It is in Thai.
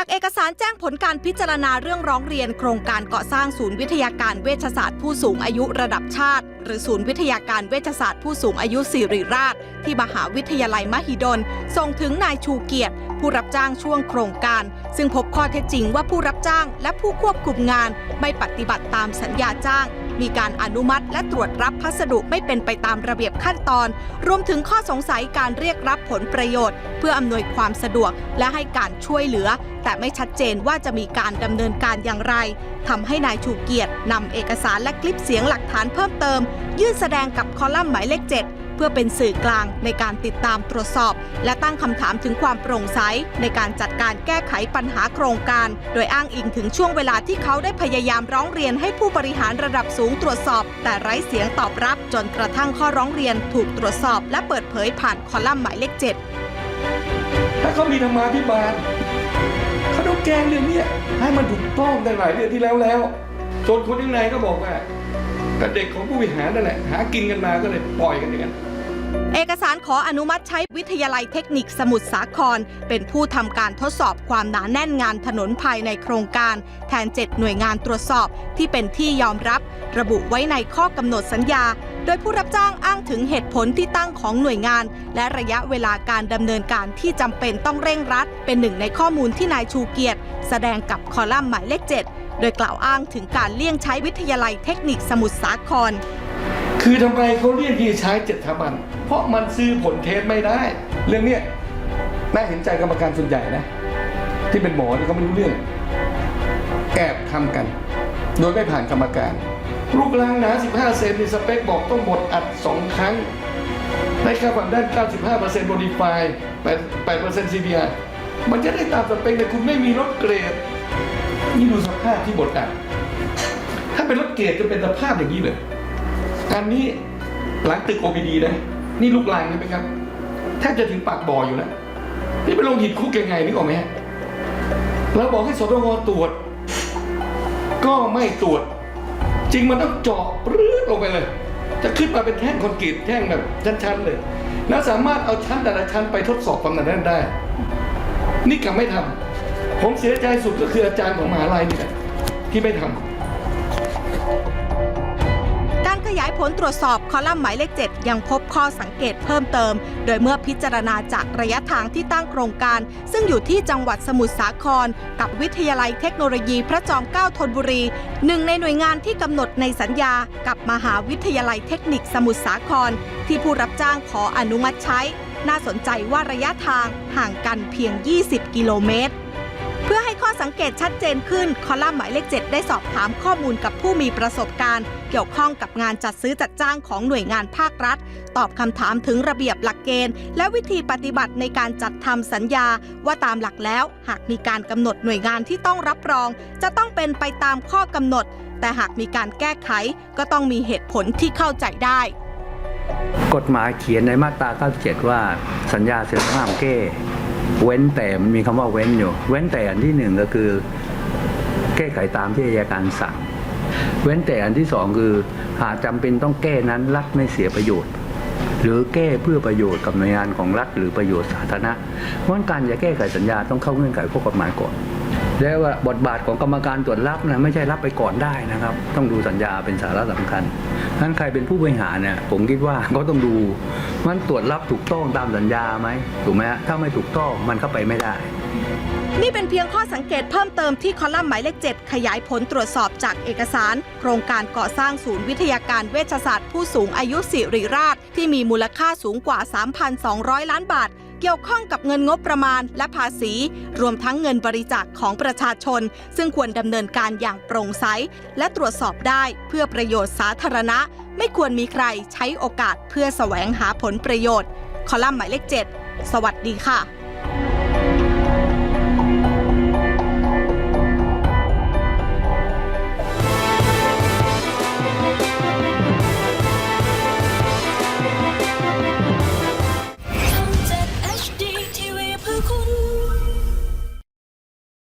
ากเอกสารแจ้งผลการพิจารณาเรื่องร้องเรียนโครงการก่อสร้างศูนย์วิทยาการเวชศาสตร์ผู้สูงอายุระดับชาติ หรือศูนย์วิทยาการเวชศาสตร์ผู้สูงอายุสิริราช ที่มหาวิทยาลัยมหิดล ส่งถึงนายชูเกียรติ ผู้รับจ้างช่วงโครงการ ซึ่งพบข้อเท็จจริงว่าผู้รับจ้างและผู้ควบคุมงานไม่ปฏิบัติตามสัญญาจ้าง มีการอนุมัติและตรวจรับพัสดุไม่เป็นไปตามระเบียบขั้นตอน รวมถึงข้อสงสัยการเรียกรับผลประโยชน์ เพื่ออำนวยความสะดวกและให้การช่วยเหลือ แต่ไม่ชัดเจนว่าจะมีการดำเนินการอย่างไรทำให้นายชูเกียรตินำเอกสารและคลิปเสียงหลักฐานเพิ่มเติม ยื่นแสดงกับคอลัมน์หมายเลข 7 พื่อเป็นสื่อกลางในการติดตามตรวจสอบ และตั้งคำถามถึงความโปร่งใส ในการจัดการแก้ไขปัญหาโครงการ โดยอ้างอิงถึงช่วงเวลาที่เขาได้พยายามร้องเรียนให้ผู้บริหารระดับสูงตรวจสอบ แต่ไร้เสียงตอบรับ จนกระทั่งข้อร้องเรียนถูกตรวจสอบ และเปิดเผยผ่านคอลัมน์หมายเลข7ถ้าเขามีธรรมาภิบาลเขาต้องแก้เรื่องนี้ให้มันถูกต้องตั้หลายเดือนที่แล้วแล้วจนคนข้างในก็บอกว่าแต่เด็กของผู้บริหารนั่นแหละหากินกันมาก็เลยปล่อยกันอย่างนั้น เอกสารขออนุมัติใช้วิทยาลัยเทคนิคสมุทรสาคร เป็นผู้ทำการทดสอบความหนาแน่นงานถนนภายในโครงการ แทน 7 หน่วยงานตรวจสอบที่เป็นที่ยอมรับ ระบุไว้ในข้อกำหนดสัญญา โดยผู้รับจ้างอ้างถึงเหตุผลที่ตั้งของหน่วยงาน และระยะเวลาการดำเนินการที่จำเป็นต้องเร่งรัด เป็นหนึ่งในข้อมูลที่นายชูเกียรติ แสดงกับคอลัมน์หมายเลข 7 โดยกล่าวอ้างถึงการเลี่ยงใช้วิทยาลัยเทคนิคสมุทรสาคร คือทำไมเขาเรียกที่ใช้เจ็ดสถาบัน เพราะมันซื้อผลเทสไม่ได้ เรื่องเนี้ยน่าเห็นใจกรรมการส่วนใหญ่นะ ที่เป็นหมอที่เขาไม่รู้เรื่อง แอบทำกัน โดยไม่ผ่านกรรมการ ลูกล้างหนา 15 เซนในสเปคบอกต้องบดอัด 2 ครั้งได้ค่าความด้าน 95% Modify 8% CPR มันจะได้ตามสเปคแต่คุณไม่มีรถเกรด นี่ดูสภาพที่บดอัด ถ้าเป็นรถเกรดจะเป็นสภาพอย่างนี้เลย อันนี้หลังตึก OPD นะนี่ลูกลางใช่ไหมครับแทบจะถึงปากบ่ออยู่แล้วนี่ไปลงหิดคุกยังไงนึกออกไหมฮะเราบอกให้สตงตรวจ ก็ไม่ตรวจ จริงมันต้องเจาะปรื้ดลงไปเลย จะขึ้นมาเป็นแท่งคอนกรีตแท่งแบบชั้นๆเลยแล้วสามารถเอาชั้นแต่ละชั้นไปทดสอบความหนาแน่นได้ นี่กลับไม่ทำผมเสียใจสุดก็คืออาจารย์ของมหาลัยนี่แหละที่ไม่ทำกา ขยายผลตรวจสอบคอลัมน์หมายเลข 7 ยังพบข้อสังเกตเพิ่มเติม โดยเมื่อพิจารณาจากระยะทางที่ตั้งโครงการ ซึ่งอยู่ที่จังหวัดสมุทรสาคร กับวิทยาลัยเทคโนโลยีพระจอมเกล้าธนบุรี หนึ่งในหน่วยงานที่กำหนดในสัญญา กับมหาวิทยาลัยเทคนิคสมุทรสาคร ที่ผู้รับจ้างขออนุมัติใช้ น่าสนใจว่าระยะทางห่างกันเพียง 20 กิโลเมตร พื่อให้ข้อสังเกตชัดเจนขึ้น คอลัมน์หมายเลข 7 ได้สอบถามข้อมูลกับผู้มีประสบการณ์ เกี่ยวข้องกับงานจัดซื้อจัดจ้างของหน่วยงานภาครัฐ ตอบคำถามถึงระเบียบหลักเกณฑ์ และวิธีปฏิบัติในการจัดทำสัญญา ว่าตามหลักแล้ว หากมีการกำหนดหน่วยงานที่ต้องรับรอง จะต้องเป็นไปตามข้อกำหนด แต่หากมีการแก้ไข ก็ต้องมีเหตุผลที่เข้าใจได้กฎหมายเขียนในมาตรา 97 ว่าสัญญาเสร็จห้ามแก้ เว้นแต่มันมีคำว่าเว้นอยู่ เว้นแต่อันที่หนึ่งก็คือ แก้ไขตามที่อายการสั่ง เว้นแต่อันที่สองคือหากจำเป็นต้องแก้นั้นรัฐไม่เสียประโยชน์ หรือแก้เพื่อประโยชน์กับหน่วยงานของรัฐหรือประโยชน์สาธารณะเพราะงั้นการจะแก้ไขสัญญาต้องเข้าเงื่อนไขข้อกฎหมายก่อน แล้วว่าบทบาทของกรรมการตรวจรับนะไม่ใช่รับไปก่อนได้นะครับ ต้องดูสัญญาเป็นสาระสำคัญนั้นใครเป็นผู้บริหารเนี่ยผมคิดว่าก็ต้องดูมันตรวจรับถูกต้องตามสัญญาไหมถูกไหมฮะถ้าไม่ถูกต้องมันเข้าไปไม่ได้ นี่เป็นเพียงข้อสังเกตเพิ่มเติมที่คอลัมน์หมายเลข 7 ขยายผลตรวจสอบจากเอกสาร โครงการก่อสร้างศูนย์วิทยาการเวชศาสตร์ผู้สูงอายุสิริราช ที่มีมูลค่าสูงกว่า 3,200 ล้านบาท เกี่ยวข้องกับเงินงบประมาณและภาษี รวมทั้งเงินบริจาคของประชาชน ซึ่งควรดำเนินการอย่างโปร่งใส และตรวจสอบได้เพื่อประโยชน์สาธารณะ ไม่ควรมีใครใช้โอกาสเพื่อแสวงหาผลประโยชน์ คอลัมน์หมายเลข 7 สวัสดีค่ะ